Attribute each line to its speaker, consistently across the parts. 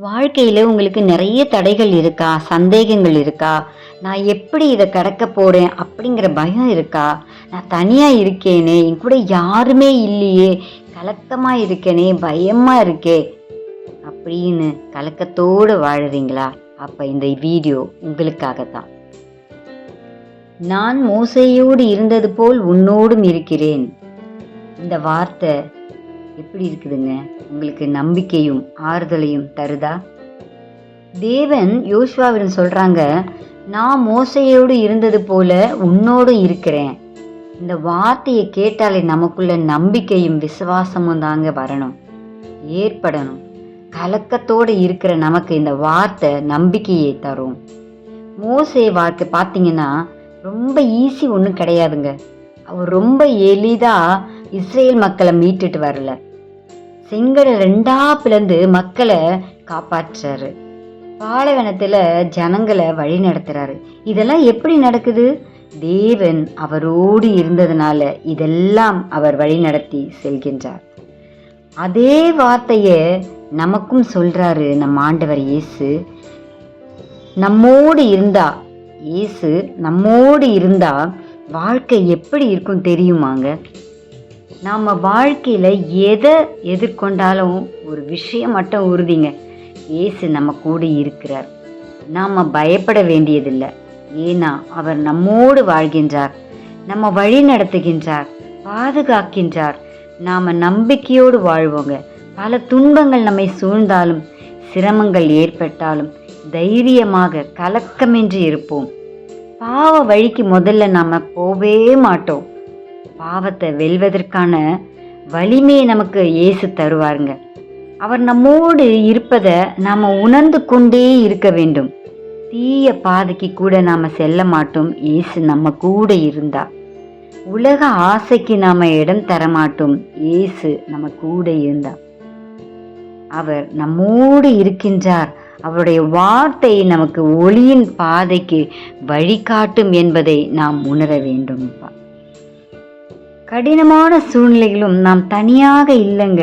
Speaker 1: வாழ்க்கையில் உங்களுக்கு நிறைய தடைகள் இருக்கா? சந்தேகங்கள் இருக்கா? நான் எப்படி இதை கடக்க போகிறேன் அப்படிங்கிற பயம் இருக்கா? நான் தனியாக இருக்கேனே என் கூட யாருமே இல்லையே கலக்கமாக இருக்கேனே பயமாக இருக்கே அப்படின்னு கலக்கத்தோடு வாழுறீங்களா? அப்போ இந்த வீடியோ உங்களுக்காக தான் நான் மோசையோடு இருந்தது போல் உன்னோடும் இருக்கிறேன். இந்த வார்த்தை எப்படி இருக்குதுங்க? உங்களுக்கு நம்பிக்கையும் ஆறுதலையும் தருதா? தேவன் யோசுவாவிடம் சொல்கிறாங்க நான் மோசையோடு இருந்தது போல உன்னோடும் இருக்கிறேன். இந்த வார்த்தையை கேட்டாலே நமக்குள்ள நம்பிக்கையும் விசுவாசமும் தாங்க வரணும். ஏற்படணும். கலக்கத்தோடு இருக்கிற நமக்கு இந்த வார்த்தை நம்பிக்கையை தரும். மோசை வார்த்தை பார்த்தீங்கன்னா ரொம்ப ஈஸி ஒன்றும் கிடையாதுங்க. அவர் ரொம்ப எளிதாக இஸ்ரேல் மக்களை மீட்டுட்டு வரல. செங்கடை ரெண்டா பிளந்து மக்களை காப்பாற்றுறாரு. பாலைவனத்தில் ஜனங்களை வழி நடத்துறாரு. இதெல்லாம் எப்படி நடக்குது? தேவன் அவரோடு இருந்ததுனால இதெல்லாம் அவர் வழி நடத்தி செல்கின்றார். அதே வார்த்தையை நமக்கும் சொல்றாரு நம் ஆண்டவர் இயேசு. நம்மோடு இருந்தா இயேசு நம்மோடு இருந்தா வாழ்க்கை எப்படி இருக்கும் தெரியுமாங்க? நாம் வாழ்க்கையில் எதை எதிர்கொண்டாலும் ஒரு விஷயம் மட்டும் உறுதிங்க. இயேசு நம்ம கூட இருக்கிறார். நாம் பயப்பட வேண்டியதில்லை. ஏன்னா அவர் நம்மோடு வாழ்கின்றார். நம்ம வழி நடத்துகின்றார். பாதுகாக்கின்றார். நாம் நம்பிக்கையோடு வாழ்வோங்க. பல துன்பங்கள் நம்மை சூழ்ந்தாலும் சிரமங்கள் ஏற்பட்டாலும் தைரியமாக கலக்கமின்றி இருப்போம். பாவ வழிக்கு முதல்ல நாம் போவே மாட்டோம். பாவத்தை வெல்வதற்கான வலிமையை நமக்கு இயேசு தருவாருங்க. அவர் நம்மோடு இருப்பதை நாம் உணர்ந்து கொண்டே இருக்க வேண்டும். தீய பாதைக்கு கூட நாம் செல்ல மாட்டோம். இயேசு நம்ம கூட இருந்தா. உலக ஆசைக்கு நாம் இடம் தர மாட்டோம். இயேசு நம்ம கூட இருந்தா. அவர் நம்மோடு இருக்கின்றார். அவருடைய வார்த்தை நமக்கு ஒளியின் பாதைக்கு வழிகாட்டும் என்பதை நாம் உணர வேண்டும் கடினமான சூழ்நிலைகளும் நாம் தனியாக இல்லைங்க.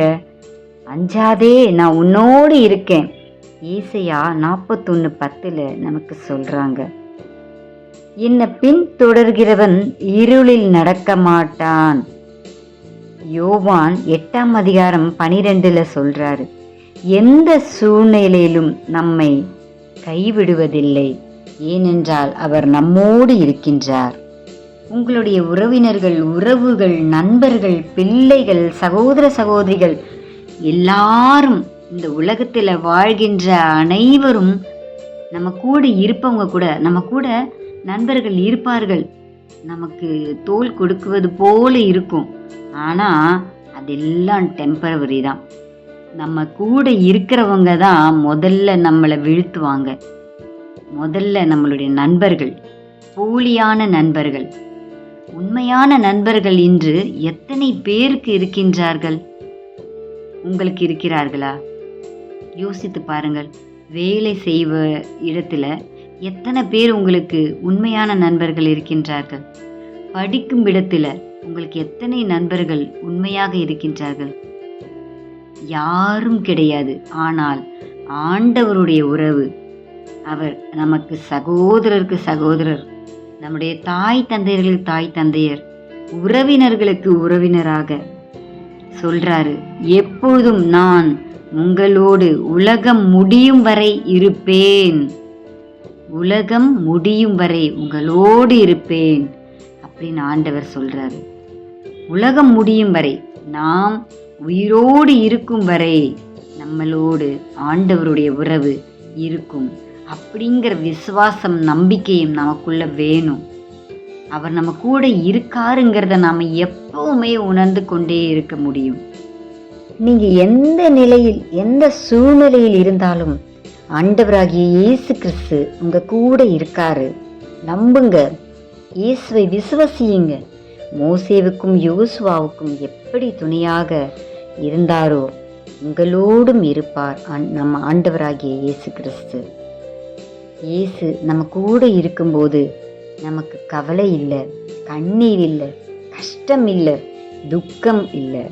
Speaker 1: அஞ்சாதே நான் உன்னோடு இருக்கேன். ஈசையா நாற்பத்தொன்று பத்தில் நமக்கு சொல்கிறாங்க என்னை பின் தொடர்கிறவன் இருளில் நடக்க மாட்டான். யோவான் எட்டாம் அதிகாரம் பனிரெண்டில் சொல்கிறாரு எந்த சூழ்நிலையிலும் நம்மை கைவிடுவதில்லை. ஏனென்றால் அவர் நம்மோடு இருக்கின்றார். உங்களுடைய உறவினர்கள் உறவுகள் நண்பர்கள் பிள்ளைகள் சகோதர சகோதரிகள் எல்லாரும் இந்த உலகத்தில் வாழ்கின்ற அனைவரும் நம்ம கூட இருப்பவங்க கூட நம்ம கூட நண்பர்கள் இருப்பார்கள். நமக்கு தோல் கொடுக்குவது போல இருக்கும். ஆனால் அதெல்லாம் டெம்பரவரி தான். நம்ம கூட இருக்கிறவங்க தான் முதல்ல நம்மளை வீழ்த்துவாங்க. முதல்ல நம்மளுடைய நண்பர்கள் போலியான நண்பர்கள். உண்மையான நண்பர்கள் இன்று எத்தனை பேருக்கு இருக்கின்றார்கள்? உங்களுக்கு இருக்கிறார்களா? யோசித்து பாருங்கள். வேலை செய்வ இடத்துல எத்தனை பேர் உங்களுக்கு உண்மையான நண்பர்கள் இருக்கின்றார்கள்? படிக்கும் இடத்துல உங்களுக்கு எத்தனை நண்பர்கள் உண்மையாக இருக்கின்றார்கள்? யாரும் கிடையாது. ஆனால் ஆண்டவருடைய உறவு. அவர் நமக்கு சகோதரருக்கு சகோதரர். நம்முடைய தாய் தந்தையர்களுக்கு தாய் தந்தையர் உறவினர்களுக்கு உறவினராக சொல்றாரு எப்பொழுதும் நான் உங்களோடு உலகம் முடியும் வரை இருப்பேன். உலகம் முடியும் வரை உங்களோடு இருப்பேன். அப்படின்னு ஆண்டவர் சொல்றாரு. உலகம் முடியும் வரை நாம் உயிரோடு இருக்கும் வரை நம்மளோடு ஆண்டவருடைய உறவு இருக்கும். அப்படிங்கிற விசுவாசம் நம்பிக்கையும் நமக்குள்ள வேணும். அவர் நம்ம கூட இருக்காருங்கிறத நாம் எப்பவுமே உணர்ந்து கொண்டே இருக்க முடியும். நீங்கள் எந்த நிலையில் எந்த சூழ்நிலையில் இருந்தாலும் ஆண்டவராகிய இயேசு கிறிஸ்து உங்கள் கூட இருக்காரு. நம்புங்க. இயேசுவை விசுவசியுங்க. மோசேவுக்கும் யோசுவாவுக்கும் எப்படி துணையாக இருந்தாரோ உங்களோடும் இருப்பார் ஆண்- நம்ம ஆண்டவராகிய இயேசு கிறிஸ்து. இயேசு நம்ம கூட இருக்கும்போது நமக்கு கவலை இல்லை கண்ணீர் இல்லை கஷ்டம் இல்லை துக்கம் இல்லை.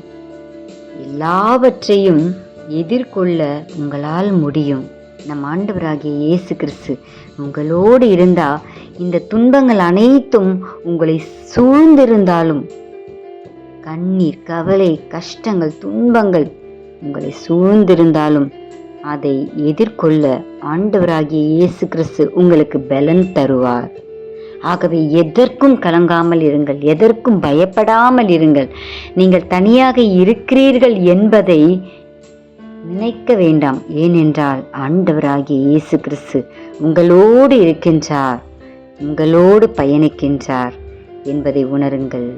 Speaker 1: எல்லாவற்றையும் எதிர்கொள்ள உங்களால் முடியும். நம் ஆண்டவராகிய இயேசு கிறிஸ்து உங்களோடு இருந்தால் இந்த துன்பங்கள் அனைத்தும் உங்களை சூழ்ந்திருந்தாலும் கண்ணீர் கவலை கஷ்டங்கள் துன்பங்கள் உங்களை சூழ்ந்திருந்தாலும் அதை எதிர்கொள்ள ஆண்டவராகிய இயேசு கிறிஸ்து உங்களுக்கு பலன் தருவார். ஆகவே எதற்கும் கலங்காமல் இருங்கள் எதற்கும் பயப்படாமல் இருங்கள். நீங்கள் தனியாக இருக்கிறீர்கள் என்பதை நினைக்க வேண்டாம். ஏனென்றால் ஆண்டவராகிய இயேசு கிறிஸ்து உங்களோடு இருக்கின்றார் உங்களோடு பயணிக்கின்றார் என்பதை உணருங்கள்.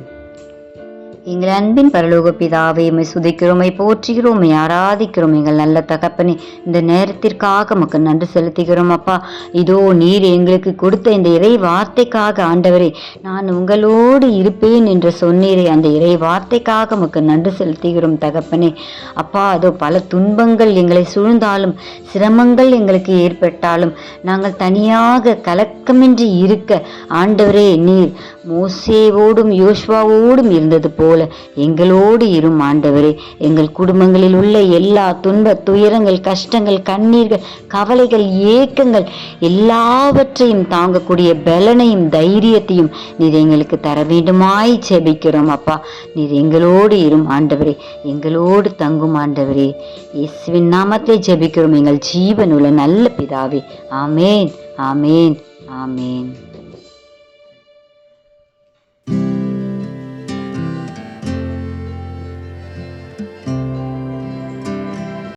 Speaker 1: எங்கள் அன்பின் பரலோக பிதாவை உம்மை சுதிக்கிறோம் போற்றுகிறோமை போற்றுகிறோம் ஆராதிக்கிறோம். எங்கள் நல்ல தகப்பனே இந்த நேரத்திற்காக மக்கள் நன்றி செலுத்துகிறோம் அப்பா. இதோ நீர் எங்களுக்கு கொடுத்த இந்த இறை வார்த்தைக்காக ஆண்டவரே நான் உங்களோடு இருப்பேன் என்று சொன்னீரே அந்த இறை வார்த்தைக்காக மக்கள் நன்றி செலுத்துகிறோம் தகப்பனே. அப்பா அதோ பல துன்பங்கள் எங்களை சூழ்ந்தாலும் சிரமங்கள் எங்களுக்கு ஏற்பட்டாலும் நாங்கள் தனியாக கலக்கமின்றி இருக்க ஆண்டவரே நீர் மோசேவோடும் யோஷ்வாவோடும் இருந்தது போல் எங்களோடு இரும் ஆண்டவரே. எங்கள் குடும்பங்களில் உள்ள எல்லா துன்ப துயரங்கள் கஷ்டங்கள் கண்ணீர்கள் கவலைகள் ஏக்கங்கள் எல்லாவற்றையும் தாங்கக்கூடிய பலனையும் தைரியத்தையும் நீர் எங்களுக்கு தர வேண்டுமாய் ஜெபிக்கிறோம் அப்பா. நீர் எங்களோடு இரும் ஆண்டவரே. எங்களோடு தங்கும் ஆண்டவரே. இயேசுவின் நாமத்தை ஜெபிக்கிறோம். எங்கள் ஜீவனுள்ள நல்ல பிதாவே. ஆமேன். ஆமேன். ஆமேன்.